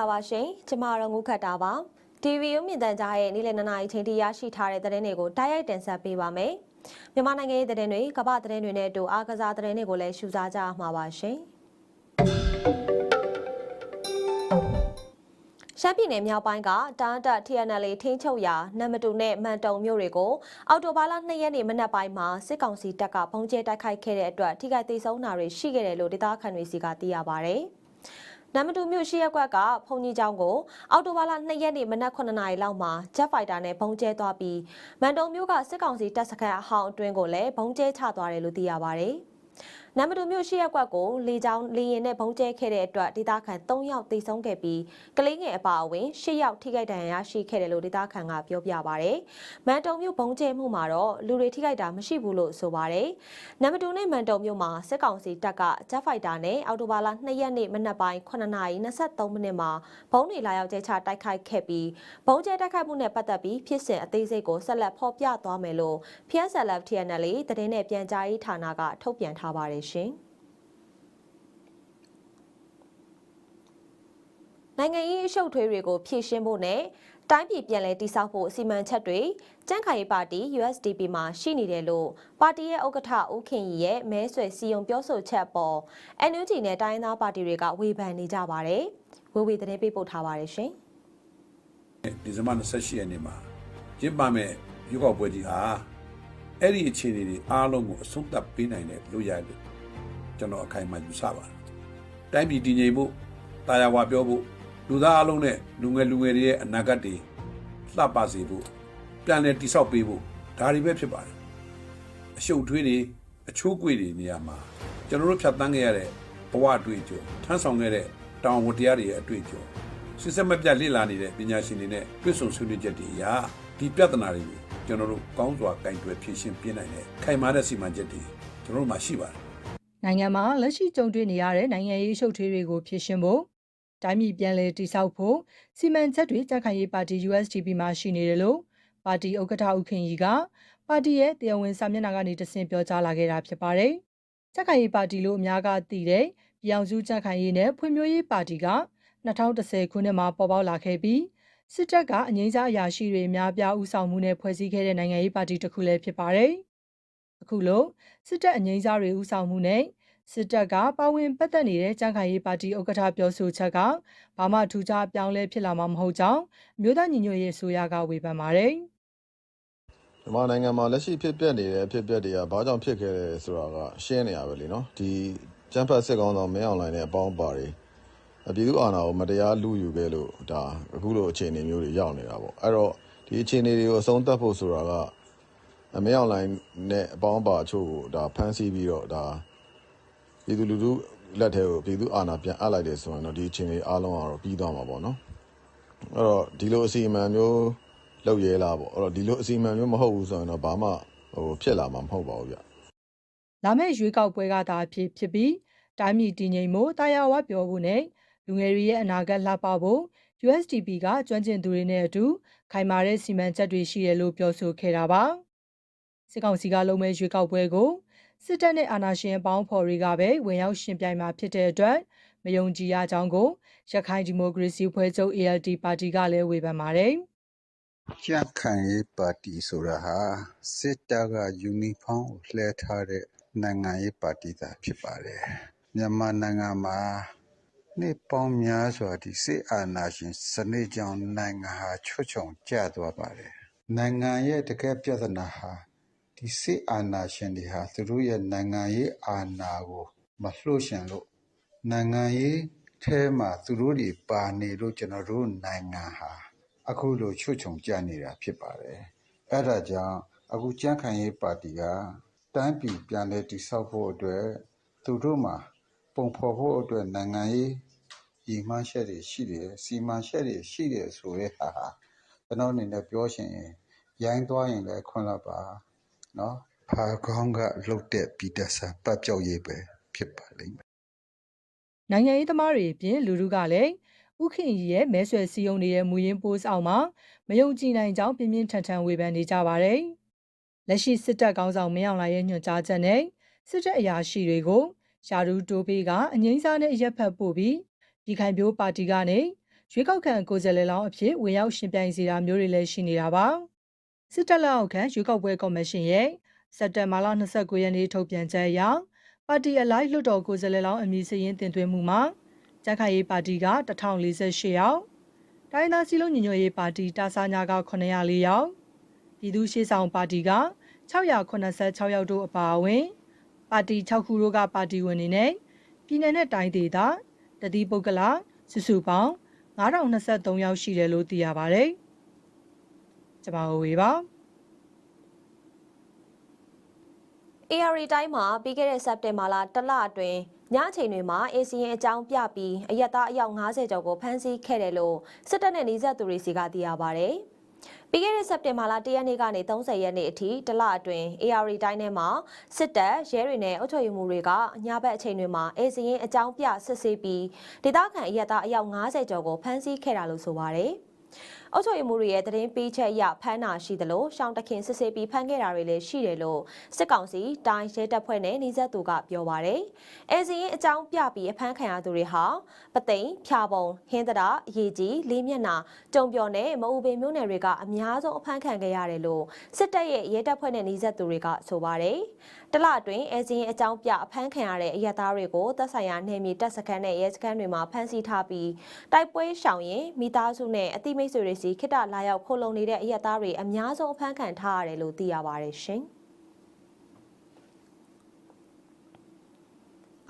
င်္ဂလာပါရှင်ကျမတို့ငုခတ်တာပါ TV ရုပ်မြင်သံကြားရဲ့နေ့လယ်2နာရီချိန်ထိရရှိထားတဲ့သတင်းတွေကိုတိုက်ရိုက်တင်ဆက်ပေးပါမယ်မြန်မာနိုင်ငံရဲ့သတင်းတွေကမ္ဘာသတင်းတွေနဲ့အတူအားကစားသတင်းတွေကိုလည်းရှုစားကြရမှာပါရှင်ရှမ်းပြည်နယ်မြောက်ပိုင်းကတားတက် TNL ထိန်းချုပ်ရာနမ်မတူနဲ့မန်တုံမြို့တွေကိုအော်တိုဘာလ2ရက်နေ့မနက်ပိုင်းမှာစစ်ကောင်စီတပ်ကဘုံကျဲတိုက်ခိုက်ခဲ့တဲ့အတွက်ထိခိုက်ဒေဆုံးတာတွေရှိခဲ့တယ်လို့ဒေသခံတွေစီကသိရပါဗျ။ နမ်မတူမြို့ရှိရက်ကွက်ကဖုန်ကြီးကျောင်းကိုအော်တိုဘာလ2ရက်နေ့မနက်9နာရီလောက်မှာဂျက်ဖိုက်တာနဲ့ဘုံကျဲသွားပြီးမန်တုံမြို့ကစစ်ကောင်စီတပ်စခန်းအဟောင်းအတွင်းကိုလည်းဘုံကျဲချသွားတယ်လို့သိရပါဗျ။ နမ်မတူမြို့ရှိရက်ကွက်ကိုလေကြောင်းလေရင်နဲ့ဘုံကျဲခဲ့တဲ့အတွက်ဒေသခံ3ယောက်သေဆုံးခဲ့ပြီးကလေးငယ်အပါအဝင်10ယောက်ထိခိုက်ဒဏ်ရာရရှိခဲ့တယ်လို့ဒေသခံကပြောပြပါဗျ။မန်တုံမြို့ဘုံကျဲမှုမှာတော့လူတွေထိခိုက်တာမရှိဘူးလို့ဆိုပါတယ်။နမ်မတူနဲ့မန်တုံမြို့မှာစစ်ကောင်စီတပ်ကဂျက်ဖိုက်တာနဲ့အော်တိုဘာလ2ရက်နေ့မနက်ပိုင်း9:23မိနစ်မှာဘုံတွေလာရောက်ကျဲချတိုက်ခိုက်ခဲ့ပြီးဘုံကျဲတိုက်ခိုက်မှုနဲ့ပတ်သက်ပြီးဖြစ်စဉ်အသေးစိတ်ကိုဆက်လက်ဖော်ပြသွားမယ်လို့ PSLF TNL သတင်းနဲ့ပြန်ကြားရေးဌာနကထုတ်ပြန်ထားပါတယ်ရှင်။နိုင်ငံရေးအရှုပ်ထွေးတွေကိုဖြည့်ရှင်းဖို့နဲ့တိုင်းပြည်ပြန်လည်တည်ဆောက်ဖို့အစီအမံချက်တွေကြန့်ခိုင်ပါတီ USDP မှာရှိနေတယ်လို့ပါတီရဲ့ဥက္ကဋ္ဌဦးခင်ရီရဲ့မဲဆွယ်စီယုံပြောဆိုချက်ပေါ် NUG နဲ့တိုင်းရင်းသားပါတီတွေကဝေဖန်နေကြပါတယ်။ဝေဝေသတင်းပေးပို့ထားပါတယ်ရှင်။ဒီဇင်ဘာ28ရက်နေ့မှာကျင်းပမဲ့ရွေးကောက်ပွဲကြီးဟာအဲ့ဒီအခြေအနေတွေအားလုံးကိုအဆုံးသတ်ပေးနိုင်တဲ့လူရလို့ ကျွန်တော်အခိုင်အမာယူဆပါတယ်။တိုင်းပြည်တည်ငြိမ်ဖို့တာယာဝါပြောဖို့လူသားအလုံးနဲ့လူငယ်လူငယ်တွေရဲ့အနာဂတ်တွေလှပစေဖို့ပြန်လည်တည်ဆောက်ပေးဖို့ဒါတွေပဲဖြစ်ပါတယ်။အရှုပ်ထွေးတွေအချိုးကွေတွေနေရာမှာကျွန်တော်တို့ဖြတ်တန်းခဲ့ရတဲ့ဘဝအတွေ့အကြုံထမ်းဆောင်ခဲ့တဲ့တောင်ဝတရားတွေရဲ့အတွေ့အကြုံစစ်စစ်မပြတ်လေ့လာနေတဲ့ပညာရှင်တွေနဲ့တွေ့ဆုံဆွေးနွေးချက်တွေအရဒီပြဿနာတွေကိုကျွန်တော်တို့ကောင်းစွာကင်တွယ်ဖြေရှင်းပြနိုင်တဲ့ခိုင်မာတဲ့စီမံချက်တွေကျွန်တော်တို့မှာရှိပါတယ် နိုင်ငံမှာလက်ရှိကြုံတွေ့နေရတဲ့နိုင်ငံရေးရှုပ်ထွေးတွေကိုဖြေရှင်းဖို့တိုင်းပြည်ပြန်လည်တည်ဆောက်ဖို့စီမံချက်တွေကြက်ခိုင်ရေးပါတီ USDP မှာရှိနေတယ်လို့ပါတီဥက္ကဋ္ဌဦးခင်ကြီးကပါတီရဲ့တရားဝင်စာမျက်နှာကနေတဆင့်ပြောကြားလာခဲ့တာဖြစ်ပါတယ်။ကြက်ခိုင်ရေးပါတီလို့အများကသိတဲ့ပြည်အောင်စုကြက်ခိုင်ရေးနဲ့ဖွံ့ဖြိုးရေးပါတီက2010ခုနှစ်မှာပေါ်ပေါက်လာခဲ့ပြီးစစ်တပ်ကအငိမ့်စားအရာရှိတွေအများပြားဦးဆောင်မှုနဲ့ဖွဲ့စည်းခဲ့တဲ့နိုင်ငံရေးပါတီတစ်ခုလည်းဖြစ်ပါတယ်။ အခုလို့စစ်တပ်အငိမ့်စားတွေဦးဆောင်မှုနဲ့စစ်တပ်ကပါဝင်ပတ်သက်နေတဲ့ကြံ့ခိုင်ရေးပါတီဥက္ကဋ္ဌပြောဆိုချက်ကဘာမှထူးခြားပြောင်းလဲဖြစ်လာမှာမဟုတ်ကြောင်းမြို့သားညီညွတ်ရေးဆိုရကဝေဖန်ပါတယ်။မြန်မာနိုင်ငံမှာလက်ရှိဖြစ်ပျက်နေတဲ့အဖြစ်အပျက်တွေကဘာကြောင့်ဖြစ်ခဲ့လဲဆိုတာကရှင်းနေရပဲလीနော်ဒီကျန်းဖတ်စစ်ကောင်းဆောင်မင်းအောင်လှိုင်နဲ့အပေါင်းပါတွေပြည်သူအာဏာကိုမတရားလူယူခဲ့လို့ဒါအခုလိုအခြေအနေမျိုးတွေရောက်နေတာပေါ့အဲ့တော့ဒီအခြေအနေတွေကိုအဆုံးသတ်ဖို့ဆိုတာက မင်းအောင်လှိုင်နဲ့အပေါင်းပါအချို့ကိုဒါဖမ်းဆီးပြီးတော့ဒါပြည်သူလူထုလက်ထဲကိုပြည်သူအာဏာပြန်အပ်လိုက်တယ်ဆိုရင်တော့ဒီအခြေအနေအားလုံးကတော့ပြီးသွားမှာပေါ့နော်အဲ့တော့ဒီလိုအစီအမံမျိုးလောက်ရဲလားပေါ့အဲ့တော့ဒီလိုအစီအမံမျိုးမဟုတ်ဘူးဆိုရင်တော့ဘာမှဟိုဖြစ်လာမှာမဟုတ်ပါဘူးဗျလာမယ့်ရွေးကောက်ပွဲကသာဖြစ်ဖြစ်ပြီးတိုင်းပြည်တည်ငြိမ်မှုတာယာဝပြောဖို့နဲ့လူငယ်တွေရဲ့အနာဂတ်လှပဖို့ USDP ကကျွမ်းကျင်သူတွေနဲ့အတူခိုင်မာတဲ့စီမံချက်တွေရှိတယ်လို့ပြောဆိုခဲ့တာပါ စစ်ကောင်စီကလုံးမဲ့ရွေးကောက်ပွဲကိုစစ်တပ်နဲ့အာဏာရှင်အပေါင်းဖော်တွေကပဲဝင်ရောက်ရှင်ပြိုင်မှာဖြစ်တဲ့အတွက်မယုံကြည်ရကြောင်းကိုရခိုင်ဒီမိုကရေစီဖွဲ့ချုပ် ALD ပါတီကလည်းဝေဖန်ပါတယ်ကြံ့ခိုင်ရေးပါတီဆိုတာဟာစစ်တပ်ကယူနီဖောင်းကိုလှဲထားတဲ့နိုင်ငံရေးပါတီသာဖြစ်ပါတယ်မြန်မာနိုင်ငံမှာနှစ်ပေါင်းများစွာဒီစစ်အာဏာရှင်စနစ်ကြောင့်နိုင်ငံဟာချွတ်ချုံကျသွားပါတယ်နိုင်ငံရဲ့တကယ်ပြဿနာဟာ ဒီစစ်အာဏာရှင်တွေဟာ သူတို့ရဲ့နိုင်ငံရေးအာဏာကို မလှုပ်ရှင်လို့နိုင်ငံရေးထဲမှာသူတို့တွေပါနေလို့ကျွန်တော်တို့နိုင်ငံဟာအခုလိုချွတ်ချုံကြနေတာဖြစ်ပါတယ်။အဲဒါကြောင့်အခုကြံ့ခိုင်ရေးပါတီကတန်းပြည်ပြန်လဲတိဆောက်ဖို့အတွက်သူတို့မှာပုံဖော်ဖို့အတွက်နိုင်ငံရေးရည်မှန်းချက်တွေရှိတယ်စီမံချက်တွေရှိတယ်ဆိုတဲ့ဟာဟာကျွန်တော်အနေနဲ့ပြောရှင်ရင်ရိုင်းသွားရင်လည်းခွင့်လပ်ပါ နော်ဖာကောင်းကလှုပ်တဲ့ပြည်သက်စာပတ်ပြောက်ရေးပဲဖြစ်ပါလိမ့်မယ်နိုင်ငံရေးသမားတွေအပြင်လူထုကလည်းဥခင်ကြီးရဲ့မဲဆွယ်စည်းရုံးနေတဲ့မူရင်းပိုးဆောင်မှာမယုံကြည်နိုင်ကြောင်းပြင်းပြင်းထန်ထန်ဝေဖန်နေကြပါတယ်။လက်ရှိစစ်တပ်ကောင်းဆောင်မင်းအောင်လှိုင်ရဲ့ညွှန်ကြားချက်နဲ့စစ်တပ်အရာရှိတွေကိုယာရူတိုးပေးကအငိမ့်စားနဲ့ရက်ဖက်ပို့ပြီးပြည်ခိုင်ပြိုးပါတီကနေရွေးကောက်ခံကိုယ်စားလှယ်လောင်းအဖြစ်ဝင်ရောက်ရှင်ပြိုင်စီတာမျိုးတွေလည်းရှိနေတာပါ စစ်တပ်လက်အောက်ခံရွေးကောက်ပွဲကော်မရှင်ရဲ့စက်တင်ဘာလ29ရက်နေ့ထုတ်ပြန်ချက်အရပါတီအလိုက်လွှတ်တော်ကိုယ်စားလှယ်လောင်းအမည်စရင်းတင်သွင်းမှုမှာကြက်ခိုင်ရေးပါတီက1048ယောက်တိုင်းသားစည်းလုံးညီညွတ်ရေးပါတီတာဆာညာက904ယောက်ပြည်သူ့ရှေ့ဆောင်ပါတီက686ယောက်တို့အပါအဝင်ပါတီ6ခုတို့ကပါတီဝင်တွေနဲ့ပြည်내နဲ့တိုင်းဒေသတတိပုဂ္ဂလစုစုပေါင်း9023ယောက်ရှိတယ်လို့သိရပါတယ်။ ကျွန်မဝေပါ AR တိုင်းမှာပြီးခဲ့တဲ့စက်တင်ဘာလတစ်လအတွင်းညအချိန်တွေမှာ ACN အကြောင်းပြပြီးအရက်သားအယောက်90ကျော်ကိုဖမ်းဆီးခဲ့တယ်လို့စစ်တပ်နဲ့နှိစက်သူတွေစီကသိရပါဗျ။ပြီးခဲ့တဲ့စက်တင်ဘာလ1ရက်နေ့ကနေ30ရက်နေ့အထိတစ်လအတွင်း AR တိုင်းထဲမှာစစ်တပ်ရဲတွေနဲ့အုပ်ချုပ်ရေးမှူးတွေကညဘက်အချိန်တွေမှာ ACN အကြောင်းပြစစ်ဆေးပြီးဒေသခံအရက်သားအယောက်90ကျော်ကိုဖမ်းဆီးခဲ့တာလို့ဆိုပါတယ်။ အုပ်ချုပ်ရေးမှူးတွေရဲ့သတင်းပေးချက်အရဖမ်းတာရှိသလိုရှောင်းတခင်စစ်ဆေးပြီးဖမ်းခဲ့တာတွေလည်းရှိတယ်လို့စစ်ကောင်စီတိုင်းရဲတပ်ဖွဲ့နဲ့နှိစက်သူကပြောပါရယ်။အဲစီရင်အကြောင်းပြပြီးအဖမ်းခံရသူတွေဟာပသိမ်ဖြာပုံဟင်းတရာရေကြီးလေးမျက်နှာကြုံပြော်နဲ့မအူပင်မျိုးနယ်တွေကအများဆုံးအဖမ်းခံခဲ့ရတယ်လို့စစ်တပ်ရဲ့ရဲတပ်ဖွဲ့နဲ့နှိစက်သူတွေကဆိုပါရယ်။ တလအတွင်းအဲစီရင်အကြောင်းပြအဖမ်းခံရတဲ့အရက်သားတွေကိုတပ်ဆိုင်ရာနေမြေတပ်စခန်းနဲ့ရဲစခန်းတွေမှာဖမ်းဆီးထားပြီးတိုက်ပွဲရှောင်ရင်မိသားစုနဲ့အတိမိတ်ဆွေတွေစီခိတလာရောက်ခိုလုံနေတဲ့အရက်သားတွေအများဆုံးအဖမ်းခံထားရတယ်လို့သိရပါတယ်ရှင်။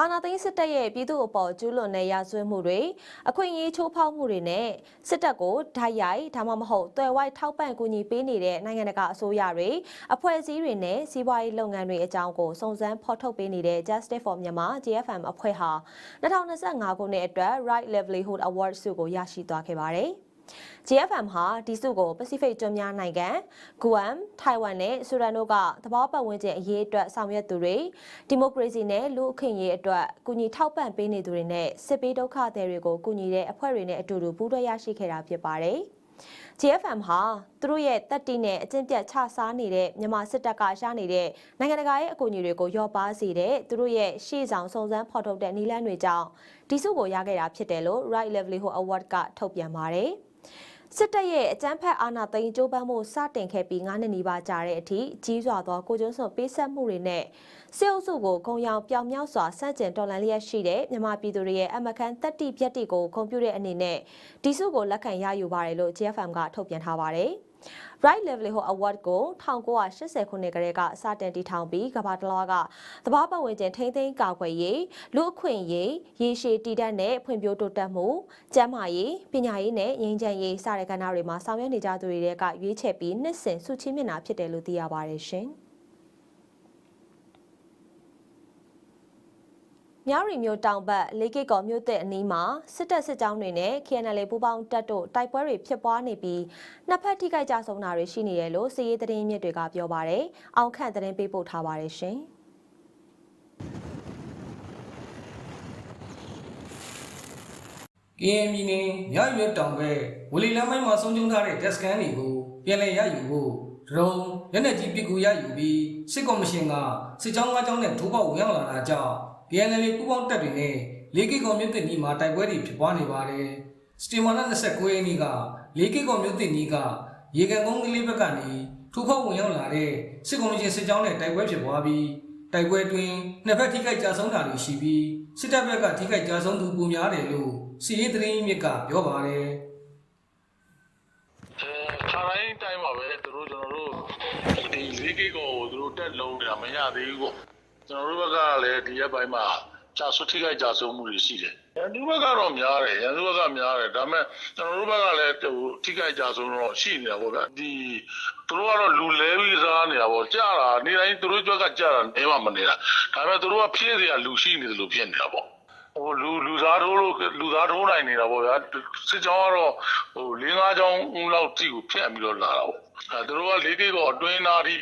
အာနာသိန်းစစ်တပ်ရဲ့ပြည်သူ့အပေါ်ကျူးလွန်တဲ့ရာဇဝတ်မှုတွေအခွင့်အရေးချိုးဖောက်မှုတွေနဲ့စစ်တပ်ကိုဓာတ်ရိုက်ဒါမှမဟုတ်တွယ်ဝိုက်ထောက်ပံ့ကူညီပေးနေတဲ့နိုင်ငံတကာအစိုးရတွေအဖွဲ့အစည်းတွေနဲ့စီးပွားရေးလုပ်ငန်းတွေအကြောင်းကိုစုံစမ်းဖော်ထုတ်ပေးနေတဲ့ Justice for Myanmar JFM အဖွဲ့ဟာ2025ခုနှစ်အတွက် Right Livelihood Award ဆုကိုရရှိသွားခဲ့ပါတယ်။ GFM ဟာဒီစုကို Pacific ကျွန်းများနိုင်ငံဂူအမ်ထိုင်ဝမ်နဲ့ဆူဒန်တို့ကသဘောပတ်ဝန်းကျင်အရေးအတွက်ဆောင်ရွက်သူတွေဒီမိုကရေစီနဲ့လူ့အခွင့်အရေးအတွက်ကူညီထောက်ပံ့ပေးနေသူတွေနဲ့စစ်ပေးဒုက္ခသည်တွေကိုကူညီတဲ့အဖွဲ့တွေနဲ့အတူတူပူးတွဲရရှိခဲ့တာဖြစ်ပါတယ်။ GFM ဟာသူတို့ရဲ့တက်တီနဲ့အကျင့်ပြတ်ချစားနေတဲ့မြန်မာစစ်တပ်ကရနေတဲ့နိုင်ငံတကာရဲ့အကူအညီတွေကိုရောပါစေတဲ့သူတို့ရဲ့ရှေ့ဆောင်စုံစမ်းဖော်ထုတ်တဲ့နည်းလမ်းတွေကြောင့်ဒီစုကိုရခဲ့တာဖြစ်တယ်လို့ Right Livelihood Award ကထုတ်ပြန်ပါတယ်။ စစ်တပ်ရဲ့အကြမ်းဖက်အာဏာသိမ်းကြိုးပမ်းမှုစတင်ခဲ့ပြီး9နှစ်နီးပါးကြာတဲ့အထိကြီးစွာသောကိုကျိုးစွန်ပေးဆက်မှုတွေနဲ့စစ်အုပ်စုကိုဂုံရောင်ပြောင်မြောက်စွာစန့်ကျင်တော်လှန်လျက်ရှိတဲ့မြန်မာပြည်သူတွေရဲ့အမကန်တက်တိပြက်တိကိုဂုဏ်ပြုတဲ့အနေနဲ့ဒီစုကိုလက်ခံရယူပါတယ်လို့ GFM ကထုတ်ပြန်ထားပါတယ်။ Right Livelihood Award ကို1980ခုနှစ်ကတည်းကစတင်တည်ထောင်ပြီးကမ္ဘာတလွှားကသဘာဝပတ်ဝန်းကျင်ထိန်းသိမ်းကာကွယ်ရေးလူအခွင့်အရေးရေရှည်တည်တတ်တဲ့ဖွံ့ဖြိုးတိုးတက်မှုကျန်းမာရေးပညာရေးနဲ့ငြိမ်းချမ်းရေးစတဲ့ကဏ္ဍတွေမှာဆောင်ရွက်နေကြသူတွေကရွေးချယ်ပြီးနှစ်စဉ်ဆုချီးမြှင့်တာဖြစ်တယ်လို့သိရပါတယ်ရှင်။ မြရီမျိုးတောင်ဘက်လေးကိကော်မြို့တဲ့အနီးမှာစစ်တပ်စစ်ကြောင်းတွေနဲ့ KNL ပူးပေါင်းတပ်တို့တိုက်ပွဲတွေဖြစ်ပွားနေပြီးနှစ်ဖက်ထိခိုက်ကြဆုံးတာတွေရှိနေတယ်လို့စီးရေးသတင်းမြစ်တွေကပြောပါတယ်။အောင်ခန့်သတင်းပေးပို့ထားပါတယ်ရှင်။ KM ပြည်နယ်ရရွက်တောင်ဘက်ဝလီလမ်းမိုင်းမှာဆုံးကျုံထားတဲ့ဒက်စကန်တွေကိုပြန်လည်ရယူဖို့ဒရုန်းလက်နက်ကြီးပစ်ကူရယူပြီးစစ်ကော်မရှင်ကစစ်ကြောင်း၅ကြောင်းနဲ့ထိုးပေါက်ဝင်ရောက်လာတာကြောင့် PNL ပူးပေါင်းတပ်တွေနဲ့လေးကီကော်မြို့တင်ကြီးမှာတိုက်ပွဲတွေဖြစ်ပွားနေပါတယ်။စတီမာလာ29ရက်နေ့ကလေးကီကော်မြို့တင်ကြီးကရေကန်ကုန်းကလေးဘက်ကနေထိုးပေါက်ဝင်ရောက်လာတဲ့စစ်ကော်မရှင်စစ်ကြောင်းနဲ့တိုက်ပွဲဖြစ်ပွားပြီးတိုက်ပွဲတွင်နှစ်ဖက်ထိခိုက်ကြဆုံးတာတွေရှိပြီးစစ်တပ်ဘက်ကထိခိုက်ကြဆုံးသူပုံများတယ်လို့စီရေးသတင်းမြစ်ကပြောပါတယ်အဲခြာတိုင်းတိုင်းပါပဲသူတို့ကျွန်တော်တို့ဒီလေးကိကောကိုသူတို့တက်လုံးနေတာမရသေးဘူးပေါ့ ကျွန်တော်တို့ဘက်ကလည်းဒီရက်ပိုင်းမှာကြာဆွထိခိုက်ကြာဆုံးမှုတွေရှိတယ်ရန်သူဘက်ကတော့များတယ်ရန်သူဘက်ကများတယ်ဒါပေမဲ့ကျွန်တော်တို့ဘက်ကလည်းဟိုထိခိုက်ကြာဆုံးတော့ရှိနေတာပေါ့ဗျဒီသူတို့ကတော့လူလဲပြီးစားနေတာပေါ့ကြာတာနေတိုင်းသူတို့ကြွက်ကကြာတာနေမှမနေတာဒါပေမဲ့သူတို့ကဖြည့်စရာလူရှိနေတယ်လို့ဖြစ်နေတာပေါ့ဟိုလူလူသားထိုးလို့လူသားထိုးနိုင်နေတာပေါ့ဗျာစစ်ကြောင်းကတော့ဟို၄၅ကြောင်းလောက်ကြည့်ကိုဖြတ်ပြီးတော့လာတာပေါ့အဲသူတို့ကလေးကိကောအတွင်းသားထိ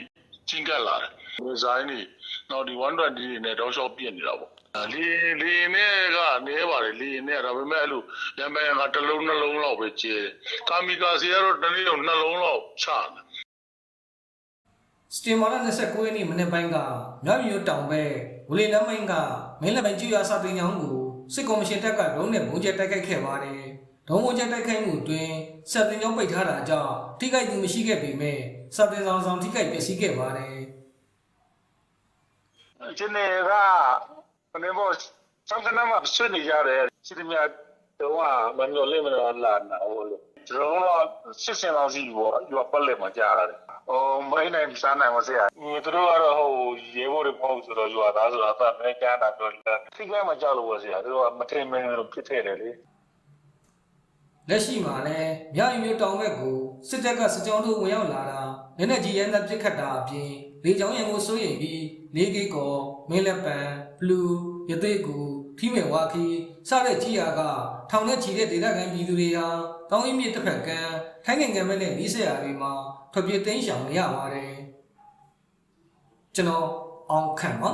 ချင်းကပ်လာတယ်ဒီဇိုင်းတွေ နောက်ဒီ120တွေနဲ့တောက်လျှောက်ပြည့်နေတာပေါ့လေလေနဲ့ကနေပါတယ်လေနဲ့ဒါပေမဲ့အဲ့လိုရမ်းမဲကတစ်လုံးနှလုံးလောက်ပဲကျဲတယ်ကာမီကာစီကတော့တနေ့တော့နှလုံးလောက်ချတယ်စတီမာလာ29ရက်နေ့မနေ့ပိုင်းကမြောက်မြို့တောင်ဘက်ဝလီလမ်းမိုင်းကမင်းလက်ပိုင်းကျွရစာတင်ကြောင်းကိုစစ်ကော်မရှင်တပ်ကဒရုန်းနဲ့ဘုံကျဲတိုက်ခိုက်ခဲ့ပါတယ်ဒုံးမကျတိုက်ခိုက်မှုအတွင်းဆက်တင်ကြောင်းပိတ်ထားတာကြောင့်ထိခိုက်သူမရှိခဲ့ပေမဲ့စတင်ဆောင်ဆောင်ထိခိုက်ပျက်စီးခဲ့ပါတယ် ဒီနေ့ကဘယ်လိုစံကနမှာဆွေးနေကြတယ်စီမီယာတော့မမျော်လင့်မလို့လာနာဟိုလိုကျွန်တော်ကစစ်စင်အောင်စီဘောယူပတ်လက်မှာကြားရတယ်ဟိုမိုင်းနိုင်စားနိုင်မစရာသူတို့ကတော့ဟိုရေဘော်တွေပေါ့ဆိုတော့ယူတာဆိုတော့အသက်မဲကြားတာပြောတယ်ထိခိုက်မှကြောက်လို့ပဲစရာသူတို့ကမထင်မင်းလို့ဖြစ်ခဲ့တယ်လေလက်ရှိမှာလည်းမြောက်ရီမျိုးတောင်ဘက်ကိုစစ်တပ်ကစစ်ကြောင်းတို့ဝင်ရောက်လာတာလက်နက်ကြီးရဲတပ်ပစ်ခတ်တာအပြင်လေကြောင်းရန်ကိုစိုးရိမ်ပြီး လေးကေကောမင်းလက်ပံဘလူးရသေးကူဖိမေဝါခီစတဲ့ကြီးရာကထောင်နဲ့ချီတဲ့ဒေသခံပြည်သူတွေဟာတောင်းအင်းမြစ်တစ်ဖက်ကမ်းထိုင်းနိုင်ငံမဲ့နဲ့နီးစပ်ရာတွေမှာထွက်ပြေးတိမ်းရှောင်နေရပါတယ်ကျွန်တော်အောင်ခန့်ပါ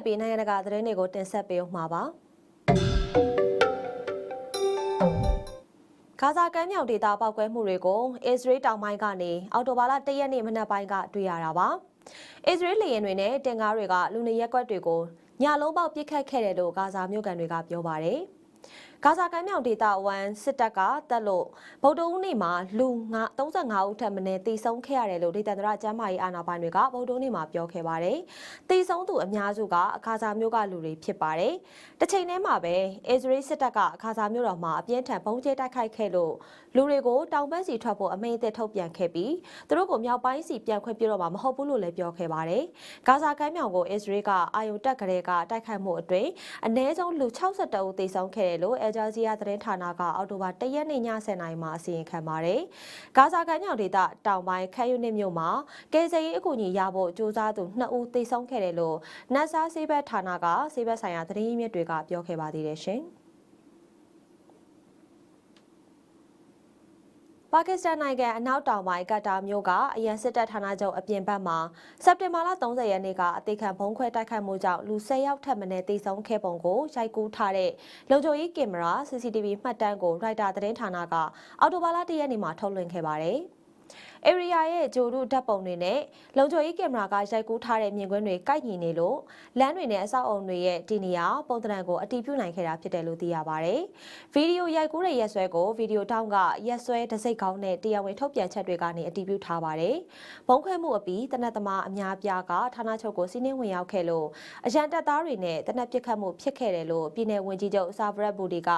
ဆက်လက်ပြီးနိုင်ငံတကာသတင်းတွေကိုတင်ဆက်ပေးဦးမှာပါဂါဇာကမ်းမြောင်ဒေသပောက်ကွဲမှုတွေကိုအစ္စရေးတောင်ပိုင်းကနေအော်တိုဘာလ၁ရက်နေ့မနက်ပိုင်းကတွေ့ရတာပါအစ္စရေးလေယာဉ်တွေနဲ့တင်ကားတွေကလူနေရက်ကွက်တွေကိုညလုံးပေါက်ပစ်ခတ်ခဲ့တယ်လို့ဂါဇာမြို့ကန်တွေကပြောပါတယ် ဂါဇာကမ်းမြောင်ဒေသဝန်စစ်တပ်ကတက်လို့ဗုဒ္ဓဦးနေ့မှာလူ35ဦးထပ်မံတေဆုံးခဲ့ရတယ်လို့ဒေသန္တရကျမ်းမာရေးအာဏာပိုင်တွေကဗုဒ္ဓဦးနေ့မှာပြောခဲ့ပါတယ်။တေဆုံးသူအများစုကအခါစာမျိုးကလူတွေဖြစ်ပါတယ်။တစ်ချိန်တည်းမှာပဲအစ္စရေးစစ်တပ်ကအခါစာမျိုးတော်မှာအပြင်းထန်ပုံကျဲတိုက်ခိုက်ခဲ့လို့လူတွေကိုတောင်ဘက်စီထွက်ဖို့အမိန့်အသစ်ထုတ်ပြန်ခဲ့ပြီးသူတို့ကိုမြောက်ပိုင်းစီပြန်ခွင့်ပြုတော့မှာမဟုတ်ဘူးလို့လည်းပြောခဲ့ပါတယ်။ဂါဇာကမ်းမြောင်ကိုအစ္စရေးကအာယုံတက်ကလေးကတိုက်ခိုက်မှုအတွင်းအနည်းဆုံးလူ62ဦးသေဆုံးခဲ့တယ်လို့အယ်ဂျာဇီယာသတင်းဌာနကအောက်တိုဘာ၁ရက်နေ့ည10:00နာရီမှာအစီရင်ခံပါတယ်။ဂါဇာကမ်းမြောင်ဒေသတောင်ပိုင်းခန်ယူနစ်မြို့မှာကယ်ဆယ်ရေးအကူအညီရဖို့ကြိုးစားသူ2ဦးသေဆုံးခဲ့တယ်လို့နတ်ဆာဆေးဘက်ဌာနကဆေးဘက်ဆိုင်ရာသတင်းရင်းမြစ်တွေကပြောခဲ့ပါသေးတယ်ရှင်။ ပါကစ္စတန်နိုင်ငံအနောက်တောင်ပိုင်းကတာမြို့ကအရန်စစ်တပ်ဌာနချုပ်အပြင်ဘက်မှာစက်တင်ဘာလ30ရက်နေ့ကအသေးခံဘုံခွဲတိုက်ခိုက်မှုကြောင့်လူ10ယောက်ထပ်မံတေဆုံးခဲ့ပုံကိုရိုက်ကူးထားတဲ့လုံခြုံရေးကင်မရာ CCTV မှတ်တမ်းကိုရိုက်တာသတင်းဌာနကအော်တိုဘာလ1ရက်နေ့မှာထုတ်လွှင့်ခဲ့ပါတယ်။ area ရဲ့ဂျိုဒုဓာတ်ပုံတွေနဲ့လုံခြုံရေးကင်မရာကရိုက်ကူးထားတဲ့မြင်ကွင်းတွေကိုက်ညီနေလို့လမ်းတွေနဲ့အဆောက်အုံတွေရဲ့ဒီနေရာပုံသဏ္ဍာန်ကိုအတည်ပြုနိုင်ခဲ့တာဖြစ်တယ်လို့သိရပါတယ်။ဗီဒီယိုရိုက်ကူးတဲ့ရက်စွဲကိုဗီဒီယိုတောင်းကရက်စွဲတစိ့ကောင်းနဲ့တရားဝင်ထုတ်ပြန်ချက်တွေကနေအတည်ပြုထားပါတယ်။ဘုံခွဲမှုအပြီးတနက်သမားအများပြားကဌာနချုပ်ကိုစီးနှင်းဝင်ရောက်ခဲ့လို့အရန်တပ်သားတွေနဲ့တနက်ပစ်ခတ်မှုဖြစ်ခဲ့တယ်လို့ပြည်내ဝန်ကြီးချုပ်ဆာဗရက်ဘူဒီက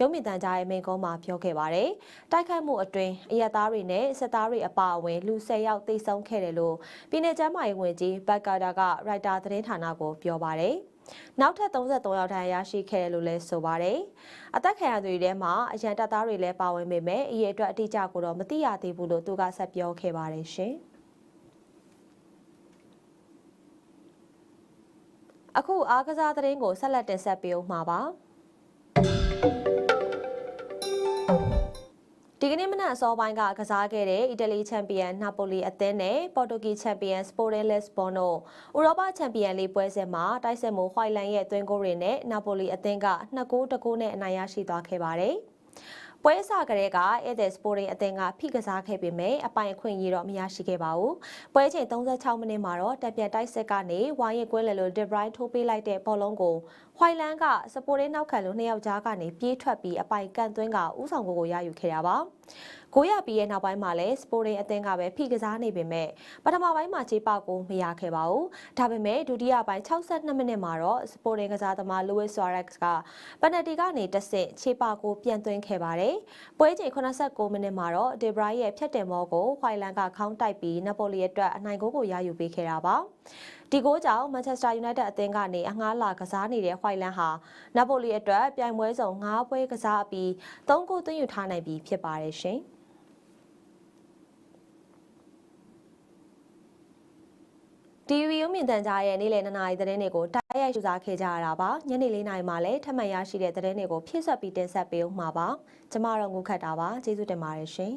ရုံးမြင့်တန်းကြားရဲ့မိန့်ခွန်းမှာပြောခဲ့ပါတယ်။တိုက်ခိုက်မှုအတွင်းအရက်သားတွေနဲ့စစ်သားတွေအပါအဝင်လူ10ယောက်သေဆုံးခဲ့တယ်လို့ပြည်내ကျန်းမာရေးဝန်ကြီးဘတ်ကာတာကရိုက်တာသတင်းဌာနကိုပြောပါတယ်။နောက်ထပ်33ယောက်ထပ်ရရှိခဲ့တယ်လို့လည်းဆိုပါတယ်။အသက်ခံရသူတွေထဲမှာအရန်တပ်သားတွေလည်းပါဝင်ပေမဲ့အရေးအတွက်အတိအကျကိုတော့မသိရသေးဘူးလို့သူကဆက်ပြောခဲ့ပါတယ်ရှင်။အခုအားကစားသတင်းကိုဆက်လက်တင်ဆက်ပေးဦးမှာပါ။ ဒီကနေ့မနက်အစောပိုင်းကကစားခဲ့တဲ့အီတလီချန်ပီယံနာပိုလီအသင်းနဲ့ပေါ်တူဂီချန်ပီယံစပိုရဲလက်စ်ဘော်နိုဥရောပချန်ပီယံလိပွဲစဉ်မှာတိုက်စစ်မှုဟွိုင်လန်ရဲ့သွင်းဂိုးတွေနဲ့နာပိုလီအသင်းက2ဂိုးတဂိုးနဲ့အနိုင်ရရှိသွားခဲ့ပါတယ်။ ပွဲအစကတည်းကဧည့်သည်စပိုရင်အသင်းကဖိကစားခဲ့ပေမဲ့အပိုင်အခွင့်အရေးတော့မရရှိခဲ့ပါဘူး။ပွဲချိန်36မိနစ်မှာတော့တပ်ပြန်တိုက်စစ်ကနေဝိုင်းရကွင်းလေလိုဒီဘရိုင်းထိုးပေးလိုက်တဲ့ဘောလုံးကိုဟွိုင်လန်ကစပိုရင်နောက်ခံလူနှစ်ယောက်ကြားကနေပြေးထွက်ပြီးအပိုင်ကန်သွင်းကဥဆောင်ကိုကိုရယူခဲ့တာပါ။ ကိုရပြီးရဲ့နောက်ပိုင်းမှာလည်းစပိုရင်အသင်းကပဲဖိကစားနေပေမဲ့ပထမပိုင်းမှာခြေပေါက်ကိုမရခဲ့ပါဘူး။ဒါပေမဲ့ဒုတိယပိုင်း62မိနစ်မှာတော့စပိုရင်ကစားသမားလူးဝစ်ဆွာရက်စ်ကပနတီကနေတဆင့်ခြေပေါက်ကိုပြန်သွင်းခဲ့ပါတယ်။ပွဲချိန်89မိနစ်မှာတော့ဒီဘရိုင်းရဲ့ဖြတ်တင်မောကိုဟွိုင်လန်ကခေါင်းတိုက်ပြီးနပိုလီအတွက်အနိုင်ဂိုးကိုရယူပေးခဲ့တာပါ။ဒီကိုကြောင့်မန်ချက်စတာယူနိုက်တက်အသင်းကနေအငှားလာကစားနေတဲ့ဟွိုင်လန်ဟာနပိုလီအတွက်ပြိုင်ပွဲစုံ၅ပွဲကစားအပြီး၃ဂိုးသွင်းယူထားနိုင်ပြီဖြစ်ပါတယ်ရှင်။ TV ရုံးမြင့်တန်ကြားရဲ့နေ့လယ်2နာရီသတင်းတွေကိုတိုက်ရိုက်ရှုစားခဲ့ကြရတာပါညနေ4နာရီမှာလည်းထပ်မံရရှိတဲ့သတင်းတွေကိုဖြည့်ဆွက်ပြီးတင်ဆက်ပေးဦးမှာပါကျမတို့ငုခတ်တာပါကျေးဇူးတင်ပါတယ်ရှင်